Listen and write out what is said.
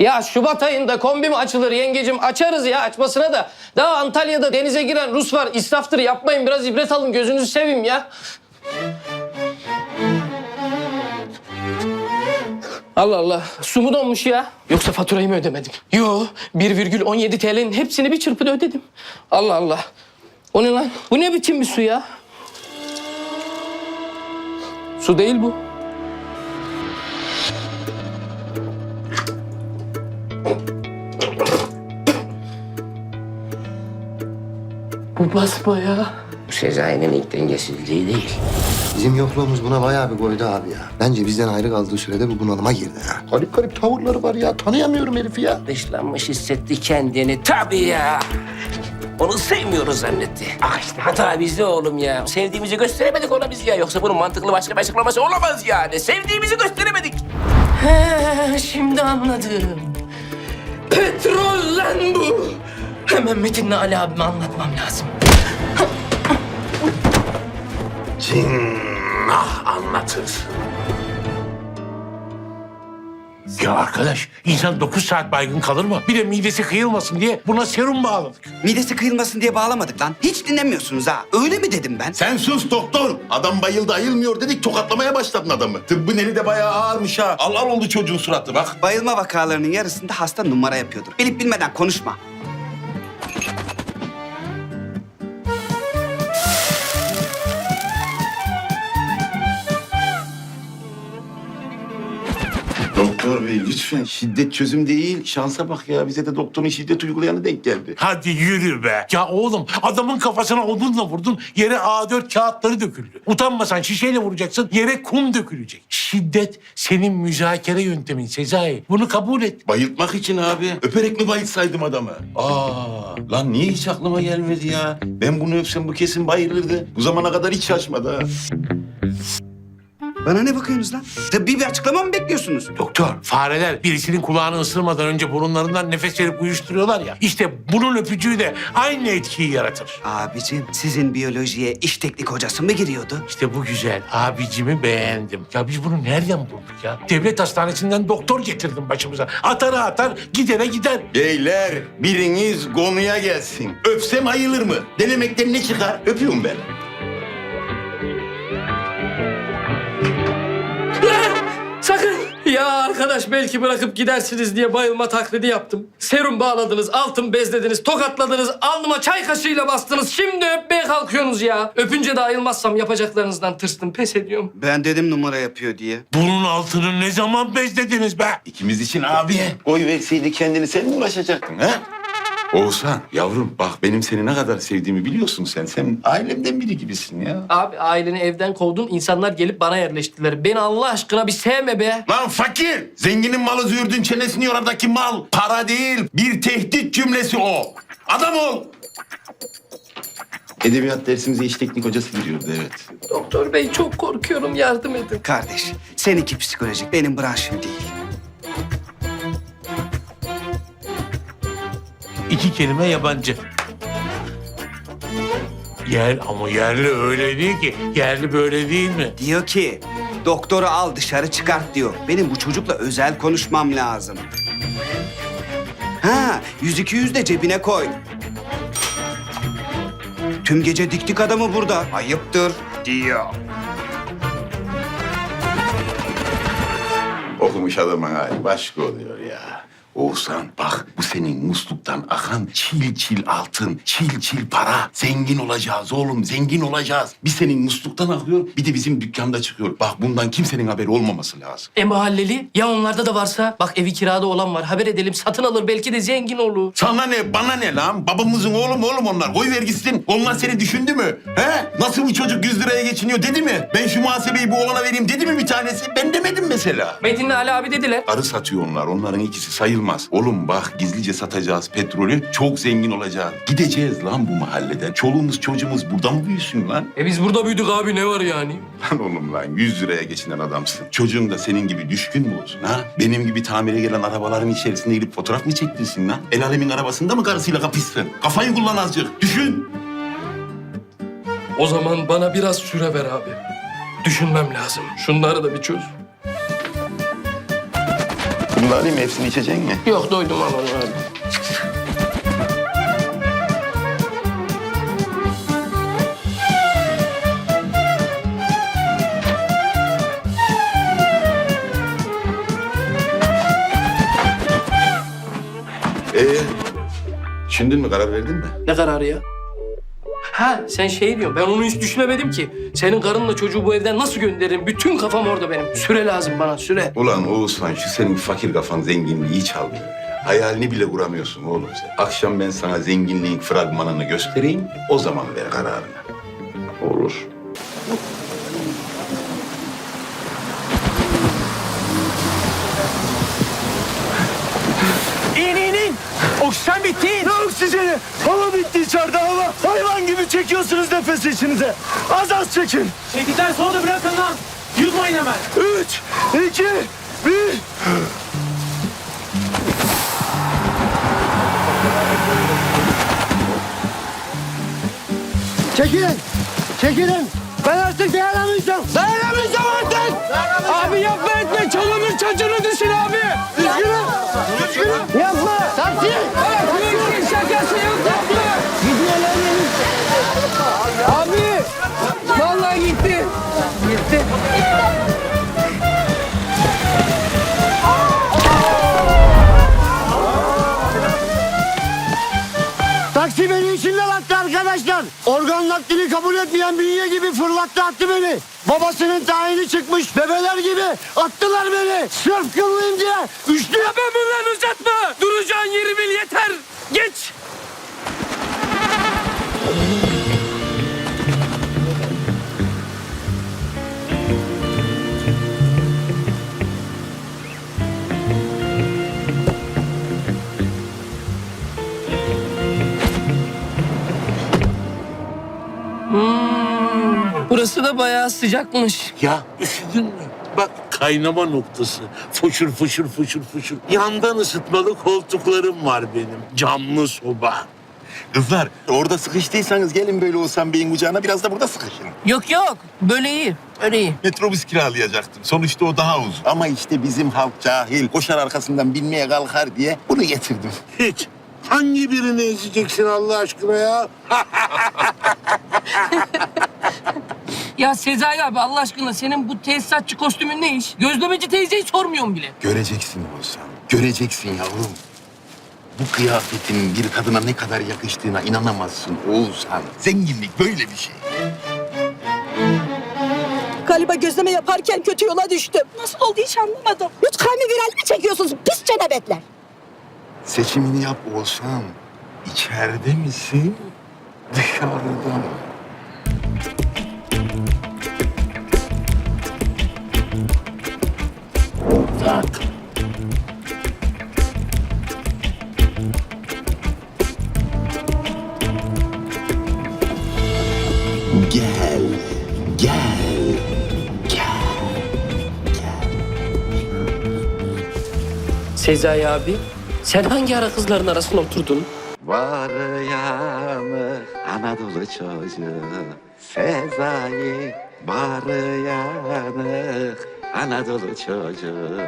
Ya Şubat ayında kombi mi açılır yengecim? Açarız ya açmasına da. Daha Antalya'da denize giren Rus var. İsraftır yapmayın biraz ibret alın gözünüzü seveyim ya. Allah Allah. Su mu donmuş ya? Yoksa faturayı mı ödemedim? Yo 1,17 TL'nin hepsini bir çırpıda ödedim. Allah Allah. O ne lan? Bu ne biçim bir su ya? Su değil bu. Bu basbayağı. Bu Sezai'nin ilk dengesizliği değil. Bizim yokluğumuz buna bayağı bir koydu abi ya. Bence bizden ayrı kaldığı sürede bu bunalıma girdi ha. Garip garip tavırları var ya. Tanıyamıyorum herifi ya. Dışlanmış hissetti kendini tabii ya. Onu sevmiyoruz zannetti. Ah işte hata bizde oğlum ya. Sevdiğimizi gösteremedik ona biz ya. Yoksa bunun mantıklı başka bir açıklaması olamaz yani. Sevdiğimizi gösteremedik. He, şimdi anladım. Petrol lan bu. Hemen Metin'le Ali abime anlatmam lazım. Cinnah anlatır. Ya arkadaş, insan 9 saat baygın kalır mı? Bir de midesi kıyılmasın diye buna serum bağladık. Midesi kıyılmasın diye bağlamadık lan. Hiç dinlemiyorsunuz ha. Öyle mi dedim ben? Sen sus doktor. Adam bayıldı ayılmıyor dedik tokatlamaya başladın adamı. Tıbbın eli de bayağı ağırmış ha. Al al oldu çocuğun suratı bak. Bayılma vakalarının yarısında hasta numara yapıyordur. Bilip bilmeden konuşma. Doktor bey lütfen şiddet çözüm değil. Şansa bak ya bize de doktorun şiddet uygulayanı denk geldi. Hadi yürü be. Ya oğlum adamın kafasına odunla vurdun yere A4 kağıtları döküldü. Utanmasan şişeyle vuracaksın yere kum dökülecek. Şiddet senin müzakere yöntemin Sezai. Bunu kabul et. Bayıltmak için abi. Öperek mi bayıltsaydım adamı? Aa, lan niye hiç aklıma gelmedi ya? Ben bunu öpsem bu kesin bayılırdı. Bu zamana kadar hiç şaşmadı ha. Bana ne bakıyorsunuz lan? Tıbbi bir açıklama mı bekliyorsunuz? Doktor, fareler birisinin kulağını ısırmadan önce burunlarından nefes verip uyuşturuyorlar ya. İşte bunun öpücüğü de aynı etkiyi yaratır. Abicim sizin biyolojiye iş teknik hocası mı giriyordu? İşte bu güzel. Abicimi beğendim. Ya biz bunu nereden bulduk ya? Devlet hastanesinden doktor getirdim başımıza. Atara atar, gidere gider. Beyler biriniz konuya gelsin. Öpsem ayılır mı? Denemekten ne çıkar? Öpüyorum ben. Ya arkadaş belki bırakıp gidersiniz diye bayılma taklidi yaptım. Serum bağladınız, altın bezlediniz, tokatladınız, alnıma çay kaşığıyla bastınız. Şimdi öpmeye kalkıyorsunuz ya. Öpünce de ayılmazsam yapacaklarınızdan tırstım, pes ediyorum. Ben dedim numara yapıyor diye. Bunun altını ne zaman bezlediniz be? İkimiz için abi. Koy verseydi kendini sen mi uğraşacaktın ha? Oğuzhan yavrum bak benim seni ne kadar sevdiğimi biliyorsun sen. Sen ailemden biri gibisin ya. Abi aileni evden kovdun, insanlar gelip bana yerleştiler. Beni Allah aşkına bir sevme be. Lan fakir! Zenginin malı züğürdün çenesini yoradaki mal. Para değil, bir tehdit cümlesi o. Adam ol! Edebiyat dersimize iş teknik hocası giriyordu evet. Doktor bey çok korkuyorum, yardım edin. Kardeş seninki psikolojik benim branşım değil. İki kelime yabancı. Yer ama yerli öyle değil ki. Yerli böyle değil mi? Diyor ki doktoru al dışarı çıkart diyor. Benim bu çocukla özel konuşmam lazım. Ha yüz iki yüz de cebine koy. Tüm gece diktik adamı burada. Ayıptır diyor. Okumuş adamın hali başka oluyor ya. Oğuzhan bak bu senin musluktan akan çil çil altın, çil çil para. Zengin olacağız oğlum, zengin olacağız. Bir senin musluktan akıyor, bir de bizim dükkanda çıkıyor. Bak bundan kimsenin haberi olmaması lazım. E mahalleli, ya onlarda da varsa? Bak evi kirada olan var, haber edelim, satın alır, belki de zengin olur. Sana ne, bana ne lan? Babamızın oğlu mu oğlum onlar? Koy ver gitsin. Onlar seni düşündü mü? He? Nasıl bu çocuk 100 liraya geçiniyor dedi mi? Ben şu muhasebeyi bu oğlana vereyim dedi mi bir tanesi? Ben demedim mesela. Metin'le Ali abi dediler. Arı satıyor onlar. Onların ikisi sayılmaz. Oğlum bak gizlice satacağız petrolü. Çok zengin olacağız. Gideceğiz lan bu mahalleden. Çoluğumuz çocuğumuz burada mı büyüsün lan? E biz burada büyüdük abi, ne var yani? Lan oğlum lan 100 liraya geçinen adamsın. Çocuğun da senin gibi düşkün mü olsun ha? Benim gibi tamire gelen arabaların içerisinde gidip fotoğraf mı çektirsin lan? El alemin arabasında mı karısıyla kapışsın? Kafayı kullan azıcık. Düşün. O zaman bana biraz süre ver abi. Düşünmem lazım. Şunları da bir çöz. Bunu da alayım? Hepsini içeceksin mi? Yok doydum al onu abi. Ee, düşündün mü? Karar verdin mi? Ne kararı ya? Ha sen şey diyorsun ben onu hiç düşünemedim ki. Senin karınla çocuğu bu evden nasıl gönderirim? Bütün kafam orada benim. Süre lazım bana süre. Ulan Oğuzhan şu senin fakir kafan zenginliği hiç almıyor ya. Hayalini bile kuramıyorsun oğlum sen. Akşam ben sana zenginliğin fragmanını göstereyim. O zaman ver kararını. Olur. Oksijen bitti. Ne oksijeni? Hava bitti içeride hava. Hayvan gibi çekiyorsunuz nefes içinize. Az az çekin. Çektikten sonra da bırakın lan. Yutmayın hemen. Üç, iki, bir. Çekilin. Çekilin. Ben artık dayanamayacağım. Dayanamayacağım artık. Abi yapma etme. Çoluğunun çocuğunu düşün abi. Üzgünüm. Üzgünüm. Şakası. Gidiyor lan benim. Abi vallahi gitti. Gitti. Taksi beni içinden attı arkadaşlar. Organ naklini kabul etmeyen bünye gibi fırlattı attı beni. Babasının tayini çıkmış bebeler gibi attılar beni. Sırf kıllıyım diye üçlü Ya ben bundan uzatma. Duracağın yeri bil yeter. Geç. Hmm, burası da bayağı sıcakmış. Ya üşüdün mü? Bak kaynama noktası. Fışır fışır fışır fışır. Yandan ısıtmalı koltuklarım var benim. Camlı soba. Kızlar orada sıkıştıysanız gelin böyle Oğuzhan Bey'in kucağına biraz da burada sıkışın. Yok yok böyle iyi. Öyle iyi. Metrobüs kiralayacaktım. Sonuçta o daha uzun. Ama işte bizim halk cahil. Koşar arkasından binmeye kalkar diye bunu getirdim. Hiç. Hangi birini ezeceksin Allah aşkına ya? Ya Sezai abi Allah aşkına senin bu tesisatçı kostümün ne iş? Gözlemeci teyzeyi sormuyorum bile. Göreceksin Oğuzhan. Göreceksin yavrum. Bu kıyafetin bir kadına ne kadar yakıştığına inanamazsın Oğuzhan. Zenginlik böyle bir şey. Galiba gözleme yaparken kötü yola düştüm. Nasıl oldu hiç anlamadım. Lütfen mi viral mi çekiyorsunuz pis cenabetler? Seçimini yap Oğuzhan. İçeride misin? Dışarıda mı? Tak. Gel, gel. Sezai abi sen hangi ara kızların arasında oturdun? Var yanı Anadolu çocuğu Sezai Var yanı Anadolu çocuğu